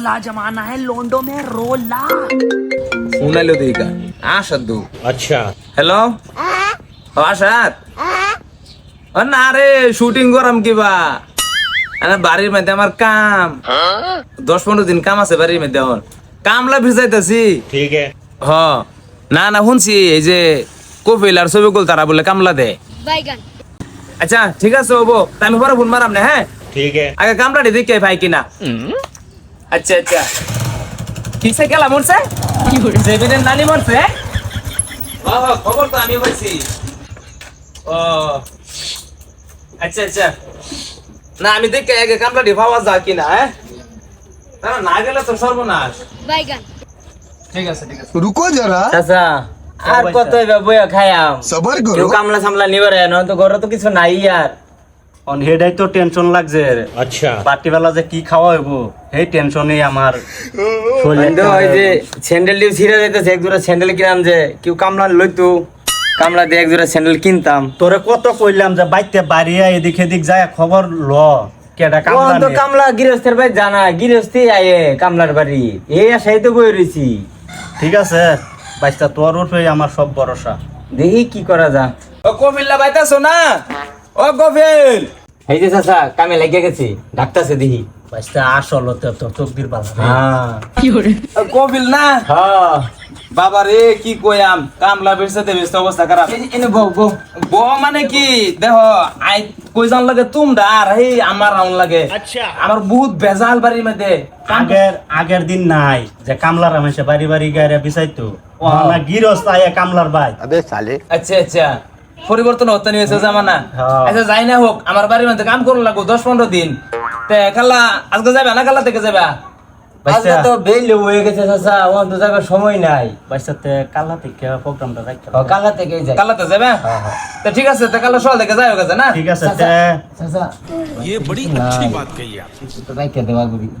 रोला जमाना है लोंडो में रोला শুনাইলো দিকা আসাদ দু अच्छा হ্যালো ও আসাদ ও না রে শুটিং করাম কিবা আরে বাড়ির মধ্যে আমার কাম দশ পনেরো দিন কাম আছে বাড়ির মধ্যে এখন কামলা ভিজাইতেছি ठीक है হ না না শুনছি এই যে কপিল আর সবিকুল তারা বলে কামলা দে বাইগান আচ্ছা ঠিক আছে হবো তা আমি পরে ফোন মারাম না হ্যাঁ ठीक है আগে কামড়াটি দেখে ভাই কিনা আচ্ছা আচ্ছা। কিসে গেলা মরছে জেবিনের নানি মরছে? বাবা খবর তো আমি পাইছি। ও আচ্ছা আচ্ছা। না আমি দেখে আগে কামলা ডিফাওয়া যা কিনা হ্যাঁ? না না গেলে তো সর্বনাশ। বাইগান ঠিক আছে ঠিক আছে। রুকো জরা আচ্ছা আর কত বইয়া খায়াম সবার করো কামলা সামলা নিবারে না তো ঘরে তো কিছু নাই আর। অন হেডাই তো টেনশন লাগছে আচ্ছা। রাত্রিবেলা যে কি খাওয়া হইব এই টেনশনেই আমার ওই যে স্যান্ডেল দিয়ে ছিঁড়ে যাইতেছে এক স্যান্ডেল কিনাম যে কেউ কামলা লইতো কামলা দিয়ে এক জোড়া স্যান্ডেল কিনতাম। তোরে কত কইলাম যে বাইতে বাড়িয়া এদিক এদিক যায় খবর ল কেডা কামলা তো কামলা গৃহস্থের ভাই জানা গৃহস্থই আয়ে কামলার বাড়ি। এই আশাই তো বই রইছি ঠিক আছে বাইস্তা তোর উঠবে আমার সব ভরসা। দেখি কি করা যা ও কমিল্লা বাইতাছো না? ও গভীর এই যে চাচা কামে লাগিয়ে গেছি। ডাক্তারছে দেখি। আসল তো তকদির হ্যাঁ। কবিল না? হ্যাঁ। বাবা রে কি কামলা অবস্থা খারাপ। এনে বউ বউ। বউ মানে কি? দেহ আই কই জান লাগে তুমডা আর হে আমার লাগে। আচ্ছা। আমার বহুত বেজাল বাড়ির মধ্যে। আগের আগের দিন নাই যে কামলার আমাইছে বাড়ি বাড়ি গায়রা বিচাইতো ও। না গিরস্ত কামলার ভাই আবে সালে। আচ্ছা আচ্ছা। পরিবর্তন হতে নিয়েছে জামানা হ্যাঁ। আচ্ছা যাই না হোক আমার বাড়ির মধ্যে কাম করুন লাগবো দশ পনেরো দিন তে কাল্লা আজকে যাবে না কাল্লা থেকে যাবে আজকে তো বেল হয়ে গেছে চাচা ও তো যাবার সময় নাই বাইশটাতে কালা থেকে প্রোগ্রামটা রাখতে ও, কাল্লা থেকে যাই কাল্লাতে যাবে তা ঠিক আছে তা কাল্লা সকাল থেকে যাই হোক আছে না ঠিক আছে চাচা, তে চাচা ये बड़ी अच्छी बात कही आप তো রাইখে দেওয়া গুড়ি ইয়া,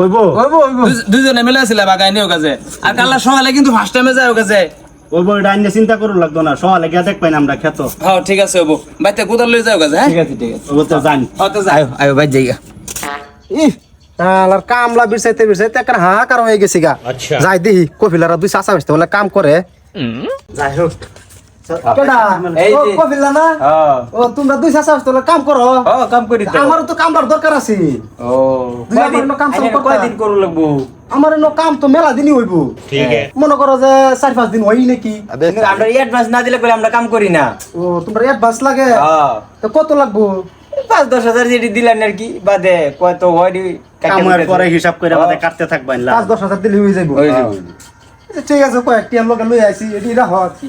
ওইবো? ওইবো ওইবো। দুজনে মিলে আসলে বাগাই নিয়ে কাজে আর কাল্লা সকালে কিন্তু ফার্স্ট টাইমে যায় কাজে ওইবো এটা আইনে চিন্তা করুন লাগতো না। সকালে গিয়া দেখ পাই না আমরা খেত। হ্যাঁ ঠিক আছে ওইবো বাইতে কোদাল লই যাও কাজে ঠিক আছে ঠিক আছে। ওইবো তো জানি হ্যাঁ তো যাই। আয়ো বাই যাই ইহ তাহলে কামলা বিরসাইতে বিরসাইতে একটা হাহাকার হয়ে গেছি গা আচ্ছা। যাই দেখি কফিলারা দুই চাচা বেসতে বলে কাম করে। যাই হোক। হ্যাঁ। তোমরা হ্যাঁ, লাগবো? হ্যাঁ। পাঁচ দিন হই নাকি। দিলে আমরা কত লাগবো? পাঁচ দশ হাজার যেটি দিলেন আর কি বাদে কত হয় কামার পরে হিসাব করে আমাদের কাটতে থাকবেন পাঁচ দশ হাজার দিলে হয়ে যাব আচ্ছা, ঠিক আছে কয়েকটি আমরা লই আইছি এটি রাহ কি।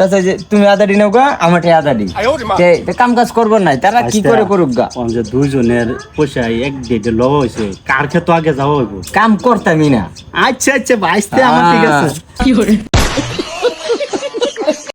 চাচা যে তুমি আদাডি নাও গা আমারটা আদাডি। কাম কাজ নাই তারা কি করে করুক গা? যে দুইজনের পয়সা এক ডেটে লওয়া হয়েছে কার ক্ষেত্র আগে যাওয়া হইব? কাম করতামই না। আচ্ছা আচ্ছা বাইশটা আমার ঠিক আছে।